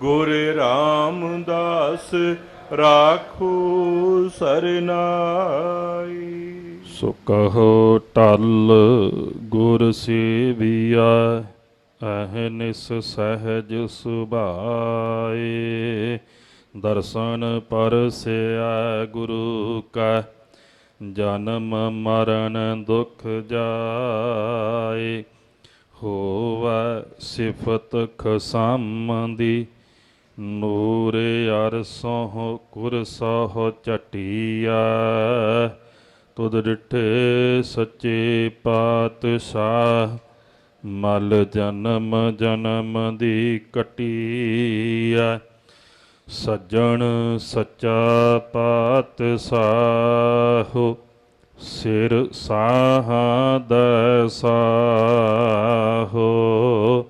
ਗੁਰ ਰਾਮਦਾਸ ਰਾਖੂ ਸਰਨਾਈ। ਸੋ ਕਹੋ ਟਲ ਗੁਰ ਸੇਵੀਆ ਅਹਨਿਸ ਸਹਿਜ ਸੁਭਾਏ। ਦਰਸ਼ਨ ਪਰਸਿਆ ਗੁਰੂ ਕਾ, ਜਨਮ ਮਰਨ ਦੁਖ ਜਾਏ। ਹੋਵੈ ਸਿਫਤ ਖਸਮਦੀ ਨੂਰ ਅਰਸੋਂ ਕੁਰਸੋਂ ਚਟਿਆ ਤੁਧ ਡਿਠੇ ਸੱਚੇ ਪਾਤਸ਼ਾਹ, ਮਲ ਜਨਮ ਜਨਮ ਦੀ ਕਟੀਆ ਸੱਜਣ ਸੱਚਾ ਪਾਤਸ਼ਾਹੋ, ਸਿਰ ਸਾਹਾਂ ਦਸਾਹੋ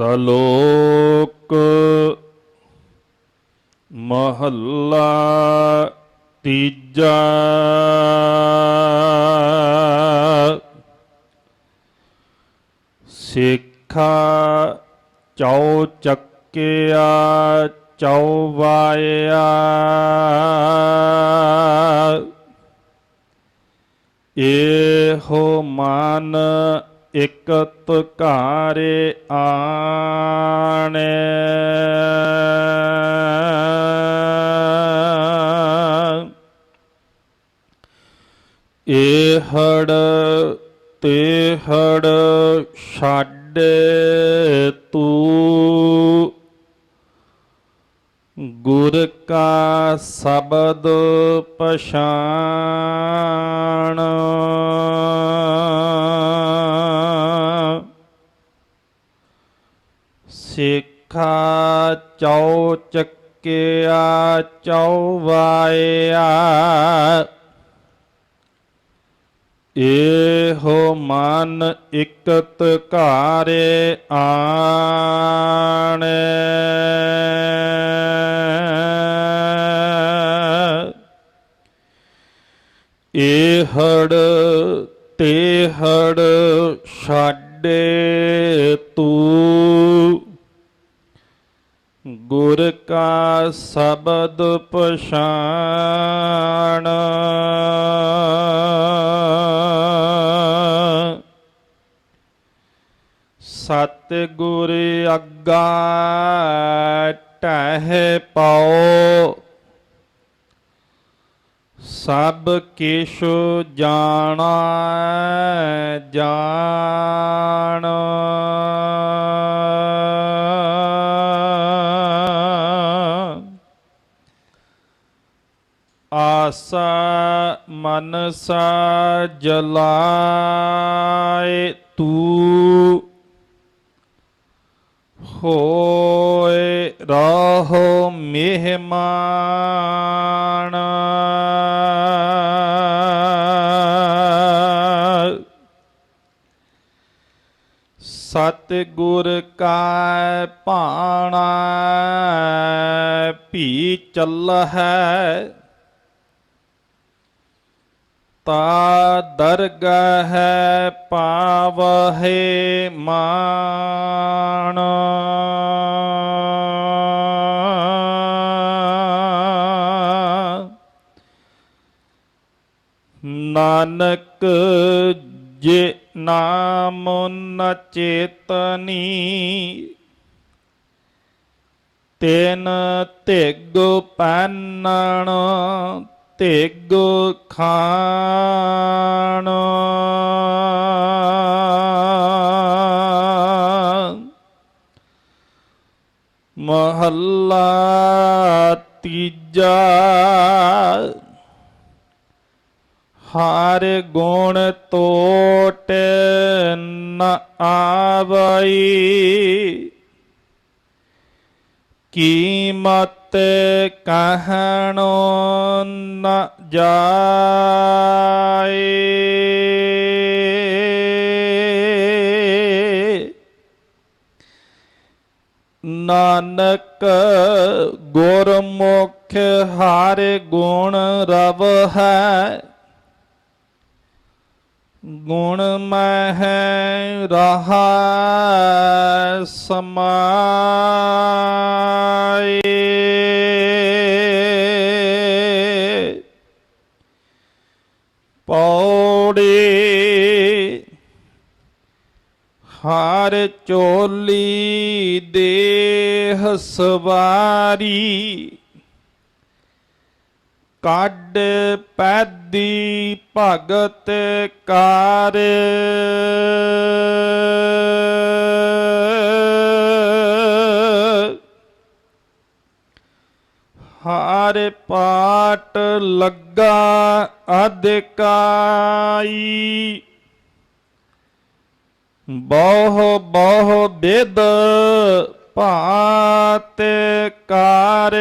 ਸਲੋਕ ਮਹੱਲਾ ਤੀਜਾ। ਸਿੱਖਾ ਚੌ ਚੱਕਿਆ ਚੌਵਾਇਆ ਇਹੋ ਮਨ ਇਕਤ ਘਾਰੇ ਆਣੇ। ਇਹੜ ਤੇਹੜ ਛਾਡੇ ਤੂੰ। ਗੁਰ ਕਾ ਸ਼ਬਦ ਪਛਾਣ। ਸਿੱਖਾ ਚੌ ਚੱਕਿਆ ਚੌਵਾਇਆ ਇਹੋ ਮਨ ਇਕਤ ਘਾਰੇ ਆਣੇ। ਇਹੜ ਤੇਹੜ ਛਾਡੇ ਤੂੰ। ਗੁਰ ਕਾ ਸ਼ਬਦ ਪਛਾਣ। ਸਤ ਗੁਰ ਅੱਗਾ ਟਹਿ ਪਾਓ। ਸਭ ਕਿਛ ਜਾਣਾ ਜਾਣ। ਆਸਾ ਮਨਸਾ ਜਲਾਏ ਤੂੰ। ਹੋਏ ਰਹੋ ਮਹਿਮਾਨ। ਸਤ ਗੁਰ ਕਾ ਭਾਣਾ ਭੀ ਚੱਲ ਹੈ ਤਾ ਦਰਗਹ ਪਾਵਹਿ ਮਾਨ। ਨਾਨਕ ਜੇ ਨਾਮ ਨ ਚੇਤਨੀ ਤੈਨ ਧਿਗ ਪੈਨਣ ਧਿਗ ਖਾਣ। ਮਹੱਲਾ ਤੀਜਾ। ਹਰ ਗੁਣ ਤੋਟ ਨ ਆਵਈ। ਕੀਮਤ ਕਹਿਣੋ ਨ ਜਾਏ। ਨਾਨਕ ਗੁਰਮੁਖ ਹਰ ਗੁਣ ਰਵ ਹੈ। ਗੁਣ ਮਹਿ ਰਹਾ ਸਮਾਏ ਪੌੜੇ ਹਰ ਚੋਲੀ ਦੇਹ ਸਵਾਰੀ ਕੱਢ ਪੈਦੀ ਭਗਤ ਕਾਰ। ਹਰ ਪਾਟ ਲੱਗਾ ਅਧਿਕਾਈ। ਬਹੁ ਬਹੁ ਬਿਦ ਭਾਤ ਕਾਰ।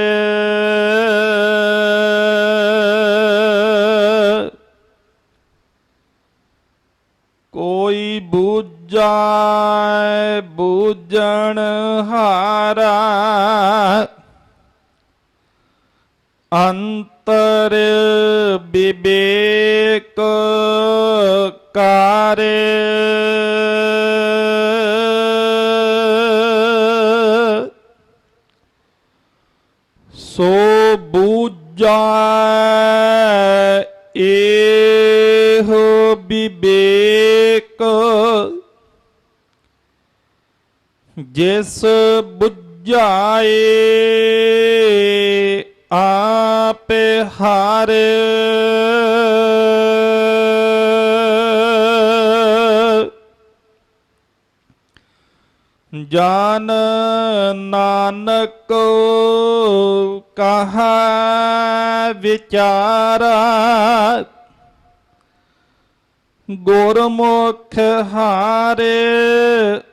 ਕੋਈ ਬੂਝਾਏ ਬੂਝਣ ਹਾਰਾ। ਅੰਤਰ ਵਿਵੇਕ ਕਾਰੇ। ਸੋ ਬੂਝਾ ਇਹੋ ਵਿਵੇਕ ਜਿਸ ਬੁਝਾਏ ਆਪੇ ਹਾਰੇ। ਜਾਨ ਨਾਨਕ ਕਹਾ ਵਿਚਾਰਾ। ਗੁਰਮੁਖ ਹਾਰੇ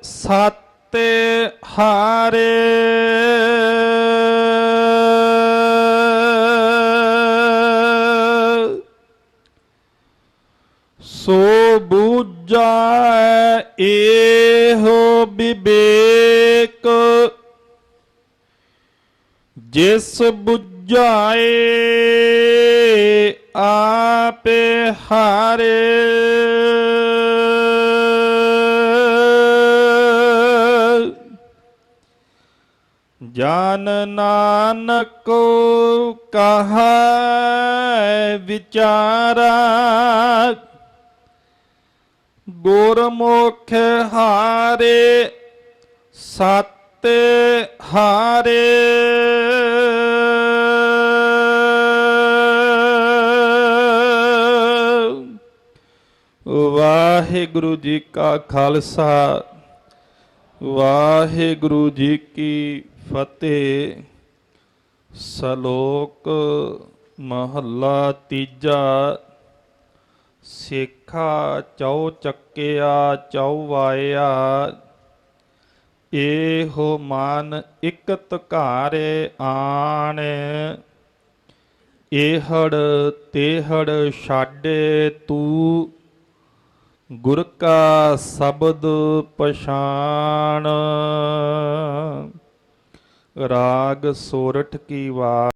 ਸਤੇ ਹਾਰੇ। ਸੋ ਬੂਝਾ ਇਹੋ ਵਿਵੇਕ। ਜਿਸ ਬੁਝਾਏ ਆਪੇ ਹਾਰੇ। ਜਨ ਨਾਨਕ ਕਹਾ ਵਿਚਾਰਾ। ਗੁਰਮੁਖ ਹਾਰੇ, ਸਤ ਹਾਰੇ। ਵਾਹਿਗੁਰੂ ਜੀ ਕਾ ਖਾਲਸਾ, ਵਾਹਿਗੁਰੂ ਜੀ ਕੀ ਫਤਿਹ। ਸ਼ਲੋਕ ਮਹੱਲਾ ਤੀਜਾ ਸੇਖਾ ਚਉ ਚੱਕਿਆ, ਚਉ ਵਾਇਆ। ਇਹੋ ਮਨ ਇਕਤ ਘਾਰੇ ਆਣ। ਇਹੜ ਤੇਹੜ ਛਾਡੇ ਤੂੰ। ਗੁਰ ਕਾ ਸ਼ਬਦ ਪਛਾਣ। ਰਾਗ ਸੋਰਠ ਕੀ ਵਾ